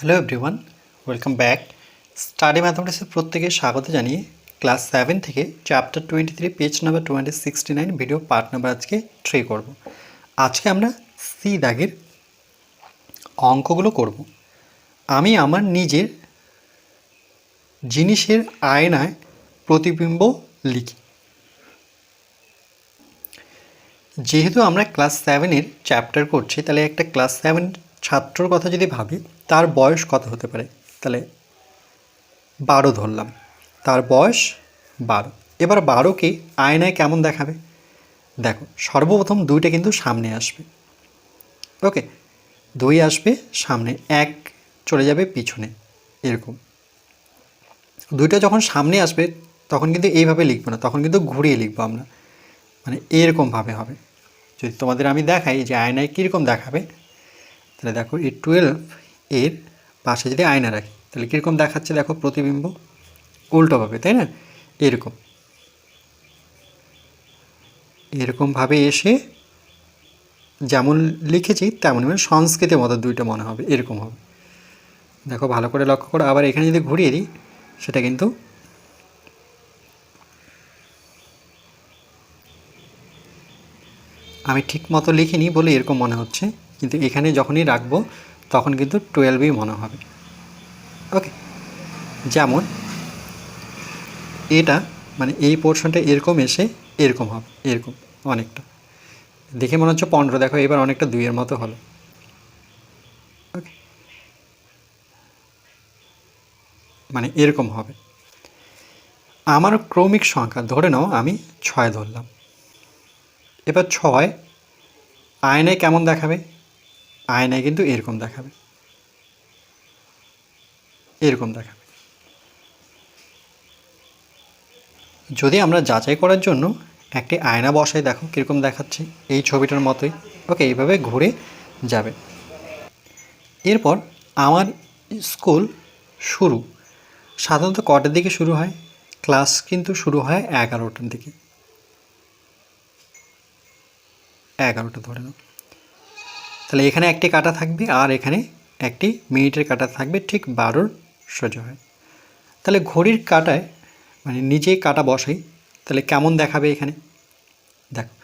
Hello everyone welcome back study ম্যাথমেটিক্সের প্রত্যেকে স্বাগত জানিয়ে ক্লাস সেভেন থেকে chapter twenty three page number twenty sixty nine video part number আজকে try করব। আজকে আমরা সি দাগের অঙ্কগুলো করব। আমি আমার নিজের জিনিসের আয়নায় প্রতিবিম্ব লিখি। যেহেতু আমরা ক্লাস সেভেনের চ্যাপ্টার করছি, তাহলে একটা ক্লাস সেভেন ছাত্রর কথা যদি ভাবি, তার বয়স কত হতে পারে? তাহলে বারো ধরলাম। তার বয়স বারো। এবার বারোকে আয়নায় কেমন দেখাবে? দেখো, সর্বপ্রথম দুইটা কিন্তু সামনে আসবে। ওকে, দুই আসবে সামনে, এক চলে যাবে পিছনে, এরকম। দুইটা যখন সামনে আসবে, তখন কিন্তু এইভাবে লিখব না, তখন কিন্তু ঘুরিয়ে লিখব আমরা। মানে এরকমভাবে হবে। যদি তোমাদের আমি দেখাই যে আয়নায় কীরকম দেখাবে তাহলে দেখো এই টুয়েলভ এর পাশে যদি আয়না রাখি, তাহলে কীরকম দেখাচ্ছে দেখো প্রতিবিম্ব? উল্টোভাবে তাই না? এরকম। এরকমভাবে এসে যেমন লিখেছি, তেমন মানে সংস্কৃতের মতো দুইটা মনে হবে, এরকম হবে। দেখো ভালো করে লক্ষ্য করো, আবার এখানে যদি ঘুরিয়ে দিই, সেটা কিন্তু আমি ঠিক মতো লিখিনি বলে এরকম মনে হচ্ছে। কিন্তু এখানে যখনই রাখব, তখন কিন্তু টুয়েলভই মনে হবে। ওকে যেমন, এটা মানে এই পোর্শনটা এরকম এসে এরকম হবে, এরকম অনেকটা। দেখে মনে হচ্ছে পনেরো, দেখো এবার অনেকটা দুইয়ের মতো হলো। ওকে মানে এরকম হবে। আমার ক্রমিক সংখ্যা, ধরে নাও আমি ছয় ধরলাম। এবার ছয়, আয়নায় কেমন দেখাবে? আয়নায় কিন্তু এরকম দেখাবে। এরকম দেখাবে। যদি আমরা যাচাই করার জন্য একটি আয়না বসাই, দেখো কীরকম দেখাচ্ছে। এই ছবিটার মতোই। ওকে, এইভাবে ঘুরে যাবে। এরপর আমার স্কুল শুরু। সাধারণত কটার দিকে শুরু হয়? ক্লাস কিন্তু শুরু হয় এগারোটার দিকে। এগারোটা ধরে নাও। তাহলে এখানে একটি কাটা থাকবে আর এখানে একটি মিনিটের কাটা থাকবে ঠিক বারোর সোজা হয় তাহলে ঘড়ির কাটায় মানে নিজে কাটা বসাই, তাহলে কেমন দেখাবে এখানে? দেখো,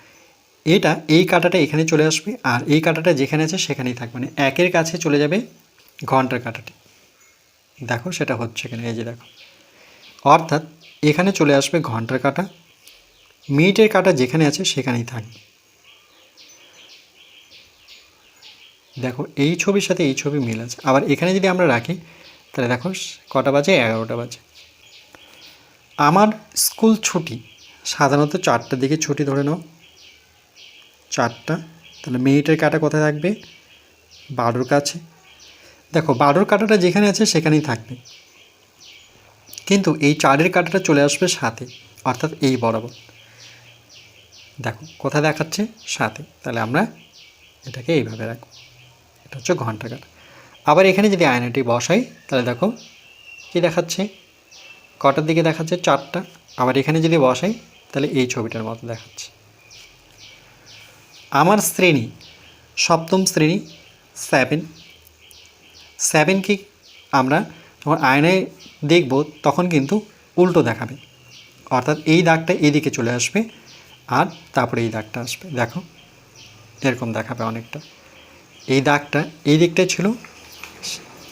এটা এই কাটাটা এখানে চলে আসবে আর এই কাটাটা যেখানে আছে সেখানেই থাকবে মানে একের কাছে চলে যাবে ঘণ্টার কাটাটি। দেখো সেটা হচ্ছে এখানে এই যে দেখো। অর্থাৎ এখানে চলে আসবে ঘণ্টার কাটা, মিনিটের কাটা যেখানে আছে সেখানেই থাকবে। দেখো, এই ছবির সাথে এই ছবি মিল আছে। আবার এখানে যদি আমরা রাখি, তাহলে দেখো, কটা বাজে? এগারোটা বাজে। আমার স্কুল ছুটি, সাধারণত চারটার দিকে ছুটি ধরে নাও। চারটা। তাহলে মেয়েটার কাটা কোথায় থাকবে? বারোর কাছে। দেখো, বারোর কাটাটা যেখানে আছে, সেখানেই থাকবে। কিন্তু এই চারের কাটাটা চলে আসবে সাথে অর্থাৎ এই বরাবর। দেখো, কোথায় দেখাচ্ছে? সাথে তাহলে আমরা এটাকে এইভাবে রাখব। এটা হচ্ছে ঘণ্টা কাটা আবার এখানে যদি আয়নাটি বসাই, তাহলে দেখো কি দেখাচ্ছে? কটার দিকে দেখাচ্ছে? চারটা। আবার এখানে যদি বসাই, তাহলে এই ছবিটার মতো দেখাচ্ছে। আমার শ্রেণি, সপ্তম শ্রেণি সেভেন সেভেন কি আমরা যখন আয়নায় দেখব, তখন কিন্তু উল্টো দেখাবে। অর্থাৎ এই দাগটা এদিকে চলে আসবে, আর তারপরে এই দাগটা আসবে। দেখো, এরকম দেখাবে অনেকটা। এই দাগটা এই দিকটাই ছিল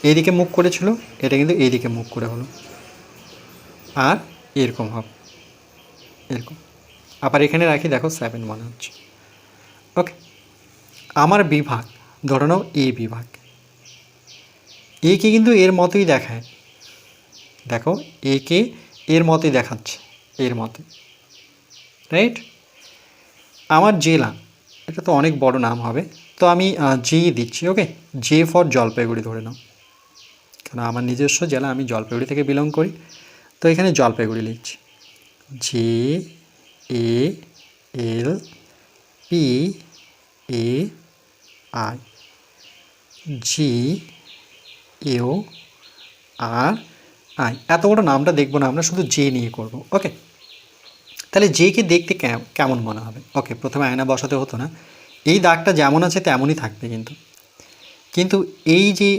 এইদিকে মুখ করেছিল, এটা কিন্তু এইদিকে মুখ করে হলো। আর এরকম হবে, এরকম। আবার এখানে রাখি, দেখো সেভেন মনে হচ্ছে। ওকে আমার বিভাগ, ধরে নাও এ বিভাগ। একে কিন্তু এর মতোই দেখায়। দেখো একে এর মতোই দেখাচ্ছে, এর মতোই। রাইট আমার জেলা, এটা তো অনেক বড় নাম হবে। তো আমি জি দিচ্ছি ওকে জে ফর জলপাইগুড়ি ধরে নাও। কারণ আমার নিজস্ব জেলা, আমি জলপাইগুড়ি থেকে বিলং করি। তো এখানে জলপাইগুড়ি লিখছি। J A L P A I G এও আর আই এত বড় নামটা দেখব না আমরা, শুধু জে নিয়ে করব ওকে তাহলে জেকে দেখতে কেমন মনে হবে? ওকে প্রথমে আয়না বসাতে হতো না। এই দাগটা যেমন আছে তেমনই থাকবে কিন্তু। কিন্তু এই যে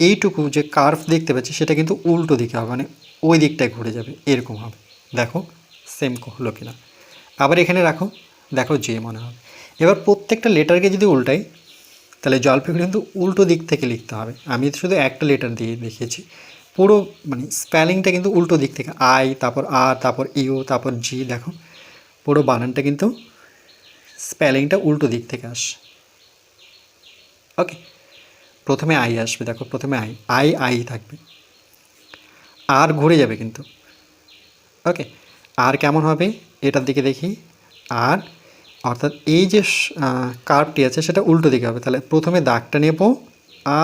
এইটুকু যে কার্ভ দেখতে পাচ্ছি, সেটা কিন্তু উল্টো দিকে হবে মানে ওই দিকটায় ঘুরে যাবে, এরকম হবে। দেখো সেম হলো কিনা। আবার এখানে রাখো, দেখো যে মনে হবে। এবার প্রত্যেকটা লেটারকে যদি উল্টাই, তাহলে জলপাইগুড়ি কিন্তু উল্টো দিক থেকে লিখতে হবে। আমি শুধু একটা লেটার দিয়ে দেখিয়েছি। পুরো মানে স্পেলিংটা কিন্তু উল্টো দিক থেকে আই তারপর আর তারপর ইউ তারপর জি দেখো। পুরো বানানটা কিন্তু স্পেলিংটা উল্টো দিক থেকে আসে। ওকে প্রথমে আই আসবে, দেখো প্রথমে আই আই আই থাকবে। আর ঘুরে যাবে কিন্তু। ওকে আর কেমন হবে? এটার দিকে দেখি। আর অর্থাৎ এই যে কার্ভটি আছে, সেটা উল্টো দিকে হবে। তাহলে প্রথমে দাগটা নেব,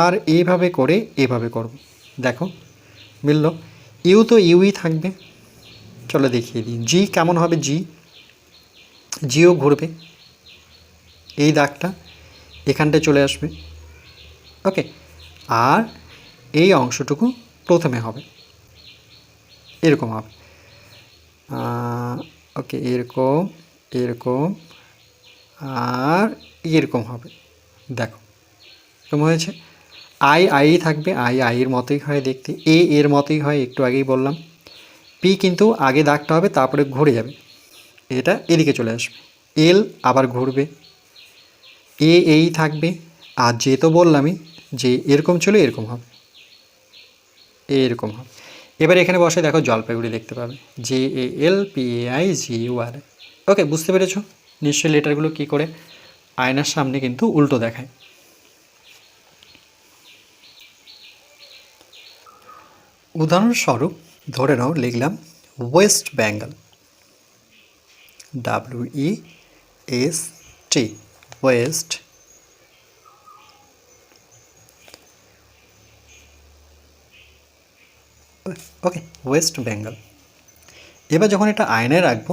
আর এইভাবে করে এভাবে করব। দেখো, মিলল। ইউ তো ইউই থাকবে। চলো দেখিয়ে দিই। জি কেমন হবে? জি জিও ঘুরবে। এই দাগটা এখানটায় চলে আসবে। ওকে, আর এই অংশটুকু প্রথমে হবে। এরকম হবে। ওকে, এরকম এরকম, আর এরকম হবে। দেখো, এরকম হয়েছে। আই আই থাকবে, আই আইয়ের মতোই হয় দেখতে। এ এর মতোই হয়, একটু আগেই বললাম। পি কিন্তু আগে দাগটা হবে, তারপরে ঘুরে যাবে। এটা এদিকে চলে আসবে। এল আবার ঘুরবে। এ এই থাকবে? আর যে তো বললামই যে এরকম চলে এরকম হবে। এরকম হবে। এবার এখানে বসে দেখো জলপাইগুড়ি দেখতে পাবে। J A L P A I G U R okay বুঝতে পেরেছ? নিশ্চয়ই লেটারগুলো কী করে? আয়নার সামনে কিন্তু উল্টো দেখায়। উদাহরণস্বরূপ, ধরে নাও লিখলাম West Bengal W E S T west okay West Bengal এবার যখন এটা আয়নায় রাখব,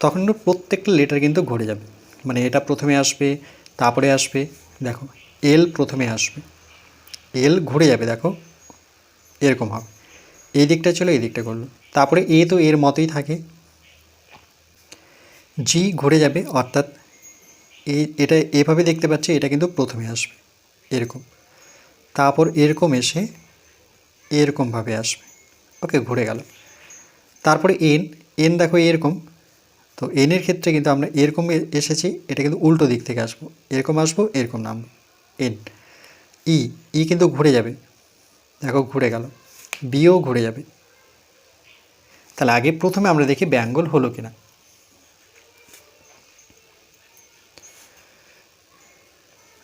তখন কিন্তু প্রত্যেকটা লেটার কিন্তু ঘুরে যাবে। মানে এটা প্রথমে আসবে, তারপরে আসবে, দেখো এল প্রথমে আসবে। এল ঘুরে যাবে, দেখো, এরকম হবে। এই দিকটা চলে এই দিকটা করল। তারপরে এ তো এর মতোই থাকে। জি ঘুরে যাবে, অর্থাৎ এই এটা এভাবে দেখতে পাচ্ছি, এটা কিন্তু প্রথমে আসবে, এরকম। তারপর এরকম এসে এরকমভাবে আসবে। ওকে, ঘুরে গেল। তারপরে এন এন দেখো এরকম। তো এনের ক্ষেত্রে কিন্তু আমরা এরকম এসেছি, এটা কিন্তু উল্টো দিক থেকে আসব। এরকম আসব, এরকম নামবো। এন ই ই কিন্তু ঘুরে যাবে। দেখো, ঘুরে গেল। বিও ঘুরে যাবে। তাহলে আগে প্রথমে আমরা দেখি ব্যাঙ্গল হলো কিনা।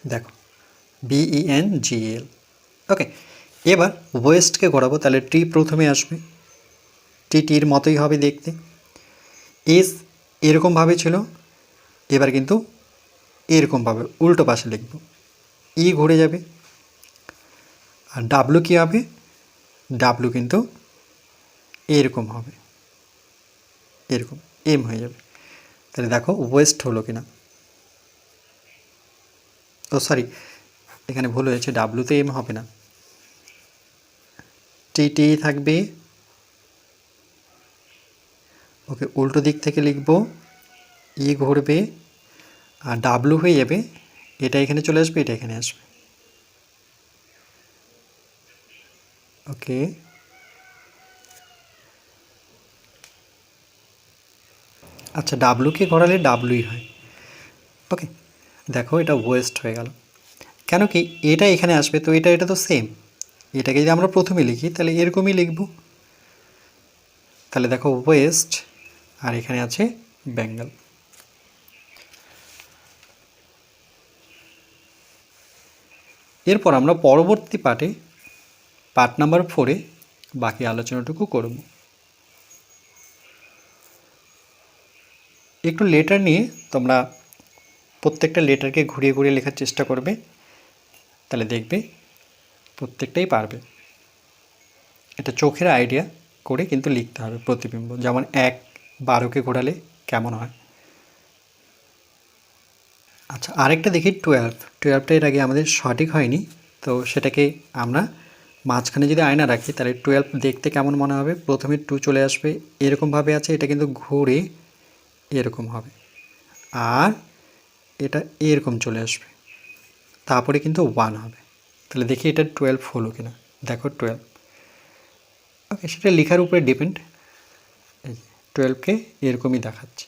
দেখো বিইএন জিএল ওকে এবার ওয়েস্টকে ঘোরাবো তাহলে টি প্রথমে আসবে। টি টির মতোই হবে দেখতে। এস এরকমভাবে ছিল, এবার কিন্তু এরকমভাবে উল্টো পাশে লিখব। ই ঘুরে যাবে। আর ডাব্লু কী হবে? ডাব্লু কিন্তু এরকম হবে। এরকম এম হয়ে যাবে। তাহলে দেখো ওয়েস্ট হলো কিনা। ও সরি এখানে ভুল হয়েছে। ডাব্লুতে এম হবে না। টি টি থাকবে। ওকে, উল্টো দিক থেকে লিখব। ই ঘুরবে। আর ডাব্লু হয়ে যাবে। এটা এখানে চলে আসবে, এটা এখানে আসবে। ওকে। আচ্ছা ডাব্লুকে ঘোরালে ডাব্লুই হয়। ওকে দেখো, এটা ওয়েস্ট হয়ে গেল। কেন কি এটা এখানে আসবে, তো এটা এটা তো সেম এটাকে যদি আমরা প্রথমে লিখি, তাহলে এরকমই লিখব। তাহলে দেখো ওয়েস্ট আর এখানে আছে বেঙ্গল এরপর আমরা পরবর্তী পার্টে পার্ট নাম্বার ফোরে বাকি আলোচনাটুকু করব। একটু লেটার নিয়ে তোমরা প্রত্যেকটা লেটারকে ঘুরিয়ে ঘুরিয়ে লেখার চেষ্টা করবে, তাহলে দেখবে প্রত্যেকটাই পারবে। এটা চোখের আইডিয়া করে কিন্তু লিখতে হবে প্রতিবিম্ব, যেমন এক বারোকে ঘোরালে কেমন হয়? আচ্ছা আরেকটা দেখি টুয়েলভ টুয়েলভটা এর আগে আমাদের সঠিক হয়নি, তো সেটাকে আমরা মাঝখানে যদি আয়না রাখি, তাহলে টুয়েলভ দেখতে কেমন মনে হবে? প্রথমে টু চলে আসবে, এরকমভাবে আছে, এটা কিন্তু ঘুরে এরকম হবে। আর এটা এরকম চলে আসবে। তারপরে কিন্তু ওয়ান হবে। তাহলে দেখি এটা টুয়েলভ হলো কিনা। দেখো টুয়েলভ ওকে সেটা লেখার উপরে ডিপেন্ড টুয়েলভকে এরকমই দেখাচ্ছে।